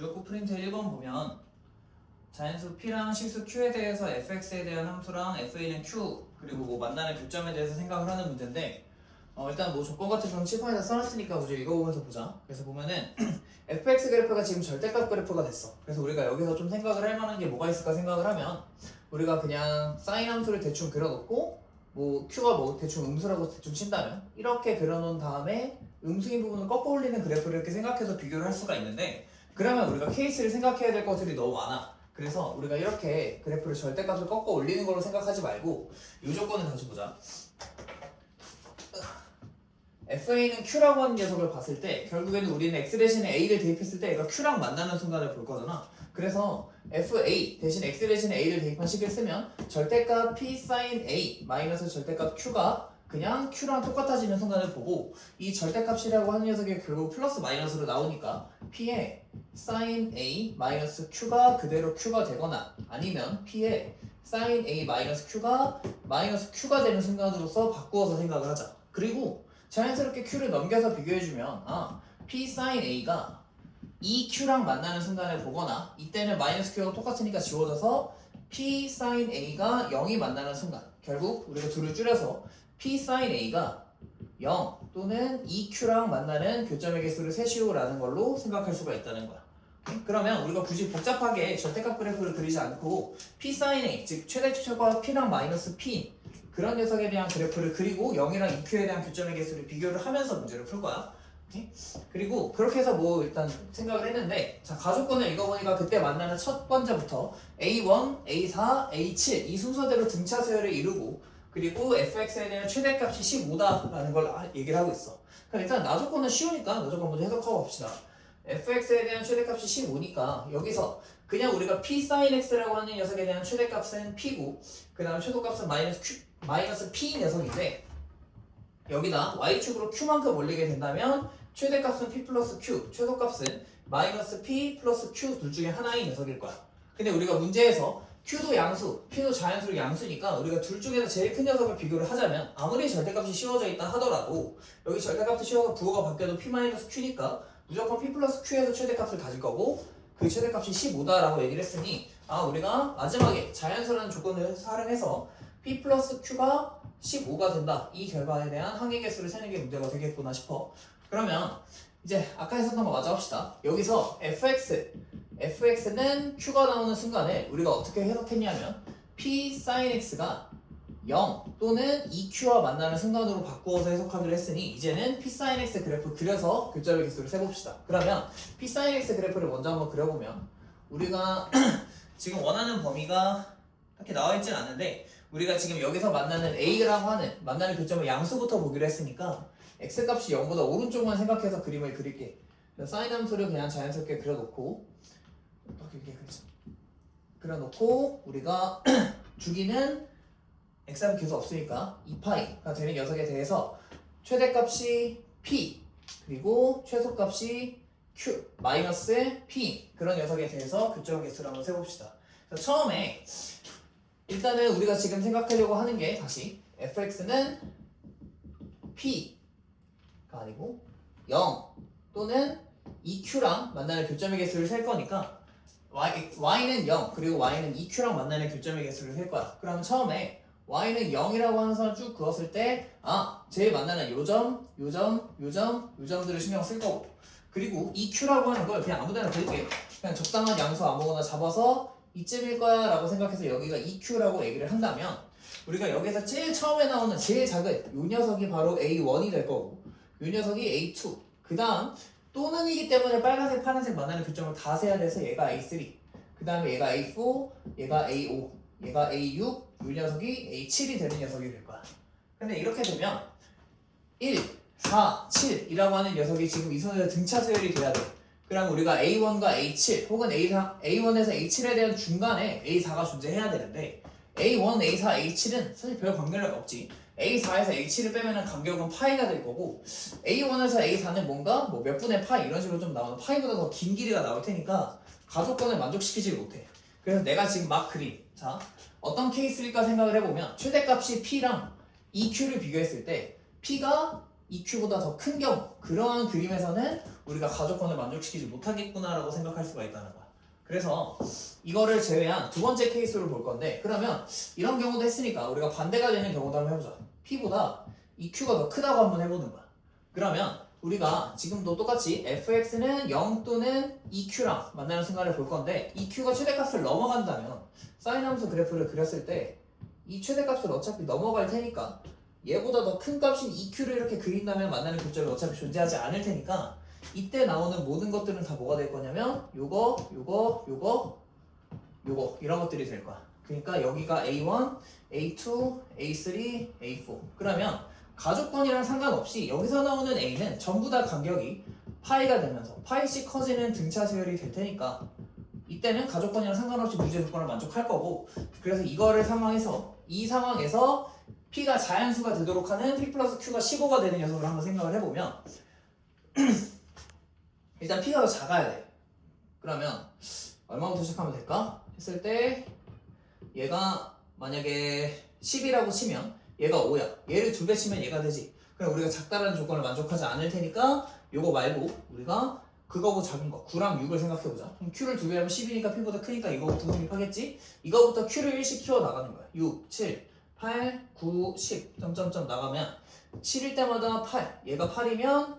주요코 프린트 1번 보면 자연수 P랑 실수 Q에 대해서 fx에 대한 함수랑 fa는 Q 그리고 뭐 만나는 교점에 대해서 생각을 하는 문제인데 어, 일단 뭐 조건 같은 경우 칠판에다 써놨으니까 먼저 읽어보면서 보자. 그래서 보면은 fx 그래프가 지금 절대값 그래프가 됐어. 그래서 우리가 여기서 좀 생각을 할 만한 게 뭐가 있을까 생각을 하면 우리가 그냥 사인 함수를 대충 그려놓고 뭐 q가 뭐 대충 음수라고 대충 친다면 이렇게 그려놓은 다음에 음수인 부분을 꺾어 올리는 그래프를 이렇게 생각해서 비교를 할 수가 있는데 그러면 우리가 케이스를 생각해야 될 것들이 너무 많아. 그래서 우리가 이렇게 그래프를 절대값을 꺾어 올리는 걸로 생각하지 말고 이 조건을 다시 보자. FA는 Q라고 하는 녀석을 봤을 때 결국에는 우리는 X 대신에 A를 대입했을 때 얘가 Q랑 만나는 순간을 볼 거잖아. 그래서 FA 대신 X 대신에 A를 대입한 식을 쓰면 절대값 P sin A 마이너스 절대값 Q가 그냥 Q랑 똑같아지는 순간을 보고 이 절대값이라고 하는 녀석이 결국 플러스 마이너스로 나오니까 P의 sin A 마이너스 Q가 그대로 Q가 되거나 아니면 P의 sin A 마이너스 Q가 마이너스 Q가 되는 순간으로서 바꾸어서 생각을 하자. 그리고 자연스럽게 Q를 넘겨서 비교해주면 아 P sin A가 이 Q랑 만나는 순간을 보거나 이때는 마이너스 Q가 똑같으니까 지워져서 P sin A가 0이 만나는 순간 결국 우리가 둘을 줄여서 P sin A가 0 또는 2Q랑 만나는 교점의 개수를 세시오라는 걸로 생각할 수가 있다는 거야. 그러면 우리가 굳이 복잡하게 절대값 그래프를 그리지 않고 P sin A 즉 최대 최초가 P랑 마이너스 P 그런 녀석에 대한 그래프를 그리고 0이랑 2Q에 대한 교점의 개수를 비교를 하면서 문제를 풀 거야. 그리고 그렇게 해서 뭐 일단 생각을 했는데 자 가족권을 읽어보니까 그때 만나는 첫 번째부터 A1, A4, A7 이 순서대로 등차 서열을 이루고 그리고 fx에 대한 최대값이 15다라는 걸 아- 얘기를 하고 있어. 그럼 일단 나조건은 쉬우니까 나조건 먼저 해석하고 봅시다. fx에 대한 최대값이 15니까 여기서 그냥 우리가 p sin x라고 하는 녀석에 대한 최대값은 p고 그 다음에 최소값은 마이너스 q 마이너스 p 녀석인데 여기다 y축으로 q만큼 올리게 된다면 최대값은 p 플러스 q 최소값은 마이너스 p 플러스 q 둘 중에 하나인 녀석일 거야. 근데 우리가 문제에서 q도 양수, p도 자연수로 양수니까 우리가 둘 중에서 제일 큰 녀석을 비교를 하자면 아무리 절대값이 씌워져 있다 하더라도 여기 절대값이 씌워서 부호가 바뀌어도 p-q니까 무조건 p 플러스 q에서 최대값을 가질 거고 그 최대값이 15다라고 얘기를 했으니 아 우리가 마지막에 자연수라는 조건을 활용해서 p 플러스 q가 15가 된다. 이 결과에 대한 항의 개수를 세는 게 문제가 되겠구나 싶어. 그러면 이제 아까 했었던 거 마저 합시다. 여기서 fx fx는 q가 나오는 순간에 우리가 어떻게 해석했냐면 p sin x가 0 또는 2q와 만나는 순간으로 바꾸어서 해석하기로 했으니 이제는 p sin x 그래프 그려서 교점의 개수를 세봅시다. 그러면 p sin x 그래프를 먼저 한번 그려보면 우리가 지금 원하는 범위가 딱히 나와 있진 않은데 우리가 지금 여기서 만나는 a라고 하는 만나는 교점을 양수부터 보기로 했으니까 x 값이 0보다 오른쪽만 생각해서 그림을 그릴게. 사인 함수를 그냥 자연스럽게 그려놓고 어떻게 이렇게 그리자 그려놓고 우리가 주기는 x하면 계수 없으니까 2파이가 되는 녀석에 대해서 최대값이 p 그리고 최소값이 q 마이너스 p 그런 녀석에 대해서 교점 개수를 한번 세봅시다. 그래서 처음에 일단은 우리가 지금 생각하려고 하는 게 다시 fx는 p가 아니고 0 또는 2q랑 만나는 교점의 개수를 셀 거니까 y, y는 0 그리고 y는 2q랑 만나는 교점의 개수를 셀 거야. 그럼 처음에 y는 0이라고 하는 선을 쭉 그었을 때, 아, 제일 만나는 요점, 요점, 요점, 요점들을 신경 쓸 거고. 그리고 EQ라고 하는 걸 그냥 아무 데나 그릴게. 그냥 적당한 양수 아무거나 잡아서 이쯤일 거야 라고 생각해서 여기가 EQ라고 얘기를 한다면, 우리가 여기서 제일 처음에 나오는 제일 작은 요 녀석이 바로 A1이 될 거고, 요 녀석이 A2. 그 다음, 또는이기 때문에 빨간색, 파란색 만나는 교점을 다 세야 돼서 얘가 A3. 그 다음에 얘가 A4, 얘가 A5, 얘가 A6, 요 녀석이 A7이 되는 녀석이 될 거야. 근데 이렇게 되면 1, 4, 7이라고 하는 녀석이 지금 이 선에서 등차 서열이 돼야 돼. 그럼 우리가 A1과 A7 혹은 A4, A1에서 A7에 대한 중간에 A4가 존재해야 되는데 A1, A4, A7은 사실 별 관계가 없지. A4에서 A7을 빼면은 간격은 파이가 될 거고 A1에서 A4는 뭔가 뭐 몇 분의 파이 이런 식으로 좀 나오는 파이보다 더 긴 길이가 나올 테니까 가족권을 만족시키지 못해. 그래서 내가 지금 막 그린 자 어떤 케이스일까 생각을 해보면 최대값이 P랑 EQ를 비교했을 때 P가 EQ보다 더 큰 경우 그러한 그림에서는 우리가 가족권을 만족시키지 못하겠구나라고 생각할 수가 있다는 거야. 그래서 이거를 제외한 두 번째 케이스로 볼 건데 그러면 이런 경우도 했으니까 우리가 반대가 되는 경우도 한번 해보자. P보다 EQ가 더 크다고 한번 해보는 거야. 그러면 우리가 지금도 똑같이 fx는 0 또는 EQ랑 만나는 순간을 볼 건데 EQ가 최대값을 넘어간다면 사인 함수 그래프를 그렸을 때 이 최대값을 어차피 넘어갈 테니까 얘보다 더 큰 값인 EQ를 이렇게 그린다면 만나는 교점이 어차피 존재하지 않을 테니까 이때 나오는 모든 것들은 다 뭐가 될 거냐면 요거 요거 요거 요거 이런 것들이 될 거야. 그러니까 여기가 A1, A2, A3, A4 그러면 가족권이랑 상관없이 여기서 나오는 A는 전부 다 간격이 파이가 되면서 파이씩 커지는 등차 수열이 될 테니까 이때는 가족권이랑 상관없이 무죄 조건을 만족할 거고 그래서 이거를 상황에서 이 상황에서 P가 자연수가 되도록 하는 P 플러스 Q가 15가 되는 녀석을 한번 생각을 해보면 일단 P가 더 작아야 돼 그러면 얼마부터 시작하면 될까? 했을 때 얘가 만약에 10이라고 치면 얘가 5야. 얘를 두 배 치면 얘가 되지. 그럼 우리가 작다라는 조건을 만족하지 않을 테니까 요거 말고 우리가 그거보다 작은 거 9랑 6을 생각해보자. 그럼 Q를 두 배 하면 10이니까 P보다 크니까 이거부터 성립하겠지? 이거부터 Q를 1씩 키워 나가는 거야. 6, 7, 8, 9, 10 점점점 나가면 7일 때마다 8 얘가 8이면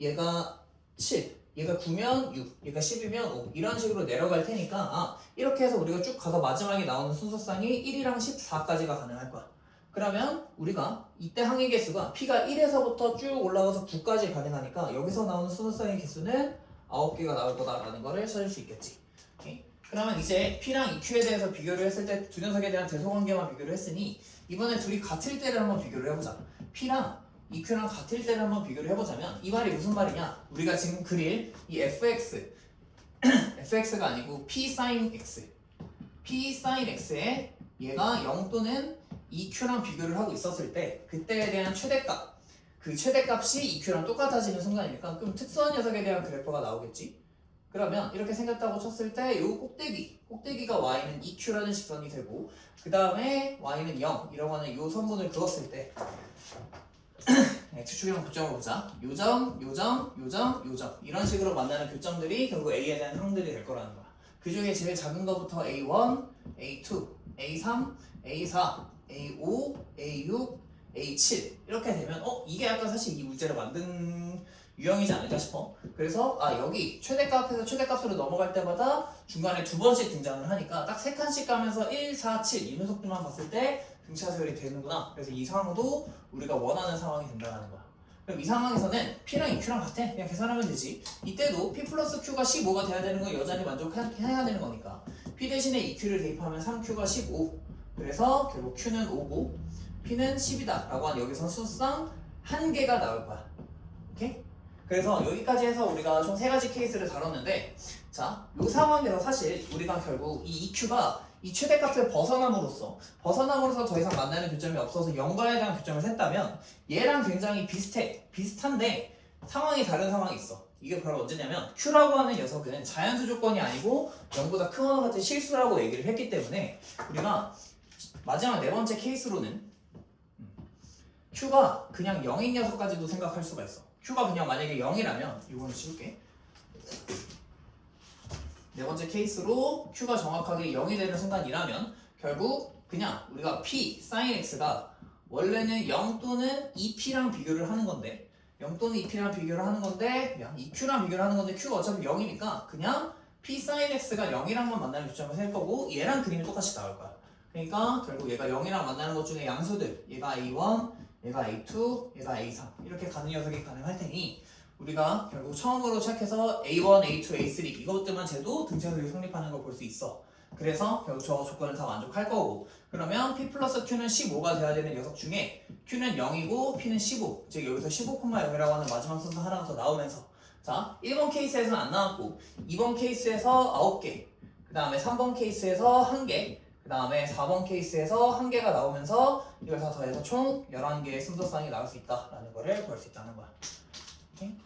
얘가 7 얘가 9면 6 얘가 10이면 5 이런 식으로 내려갈 테니까 아 이렇게 해서 우리가 쭉 가서 마지막에 나오는 순서상이 1이랑 14까지가 가능할 거야. 그러면 우리가 이때 항의 개수가 P가 1에서부터 쭉 올라가서 9까지 가능하니까 여기서 나오는 순서상의 개수는 9개가 나올 거다라는 거를 찾을 수 있겠지. 오케이? 그러면 이제 P랑 EQ에 대해서 비교를 했을 때 두 녀석에 대한 대소관계만 비교를 했으니 이번에 둘이 같을 때를 한번 비교를 해보자. P랑 EQ랑 같을 때를 한번 비교를 해보자면 이 말이 무슨 말이냐? 우리가 지금 그릴 이 fx fx가 아니고 p sin x. p sin x에 얘가 0 또는 EQ랑 비교를 하고 있었을 때 그때에 대한 최대값. 그 최대값이 EQ랑 똑같아지는 순간이니까 그럼 특수한 녀석에 대한 그래프가 나오겠지? 그러면 이렇게 생겼다고 쳤을 때 이 꼭대기 꼭대기가 y는 EQ라는 직선이 되고 그 다음에 y는 0 이라고 하는 이 선분을 그었을 때 네, 추측형 교점을 보자. 요점, 요점, 요점, 요점 이런 식으로 만나는 교점들이 결국 A에 대한 항들이 될 거라는 거야. 그 중에 제일 작은 거부터 A1, A2, A3, A4, A5, A6, A7 이렇게 되면 어 이게 약간 사실 이 문제를 만든 유형이지 않을까 싶어. 그래서 아 여기 최대값에서 최대값으로 넘어갈 때마다 중간에 두 번씩 등장을 하니까 딱 세 칸씩 가면서 1, 4, 7 이 녀석들만 봤을 때 등차 서열이 되는구나. 그래서 이 상황도 우리가 원하는 상황이 된다는 거야. 그럼 이 상황에서는 P랑 EQ랑 같아. 그냥 계산하면 되지. 이때도 P 플러스 Q가 15가 돼야 되는 건 여전히 만족해야 되는 거니까. P 대신에 EQ를 대입하면 3Q가 15. 그래서 결국 Q는 5고 P는 10이다. 라고 한 여기서 수상 한 개가 나올 거야. 오케이? 그래서 여기까지 해서 우리가 총 세 가지 케이스를 다뤘는데 자, 이 상황에서 사실 우리가 결국 이 EQ가 이 최대값을 벗어남으로써 벗어남으로써 더 이상 만나는 교점이 없어서 0과에 대한 교점을 셌다면 얘랑 굉장히 비슷해 비슷한데 상황이 다른 상황이 있어. 이게 바로 언제냐면 Q라고 하는 녀석은 자연수 조건이 아니고 0보다 큰 거나 같은 실수라고 얘기를 했기 때문에 우리가 마지막 네 번째 케이스로는 음, Q가 그냥 0인 녀석까지도 생각할 수가 있어 Q가 그냥 만약에 0이라면 이거는 지울게. 네 번째 케이스로 Q가 정확하게 0이 되는 순간이라면 결국 그냥 우리가 P, sin X가 원래는 0 또는 2P랑 비교를 하는 건데 0 또는 2P랑 비교를 하는 건데 2Q랑 비교를 하는 건데 Q가 어차피 0이니까 그냥 P sin X가 0이랑만 만나는 교점을 셀 거고 얘랑 그림이 똑같이 나올 거야. 그러니까 결국 얘가 0이랑 만나는 것 중에 양수들 얘가 A1, 얘가 A2, 얘가 A3 이렇게 가는 녀석이 가능할 테니 우리가 결국 처음으로 시작해서 A1, A2, A3 이것들만 재도 등차수열이 성립하는 걸 볼 수 있어. 그래서 결국 저 조건을 다 만족할 거고. 그러면 P 플러스 Q는 15가 돼야 되는 녀석 중에 Q는 0이고 P는 15 즉 여기서 15,0이라고 하는 마지막 순서 하나가 더 나오면서. 자 1번 케이스에서는 안 나왔고 2번 케이스에서 9개 그 다음에 3번 케이스에서 1개 그 다음에 4번 케이스에서 1개가 나오면서 이걸 다 더해서 총 11개의 순서상이 나올 수 있다라는 거를 볼 수 있다는 거야. 오케이?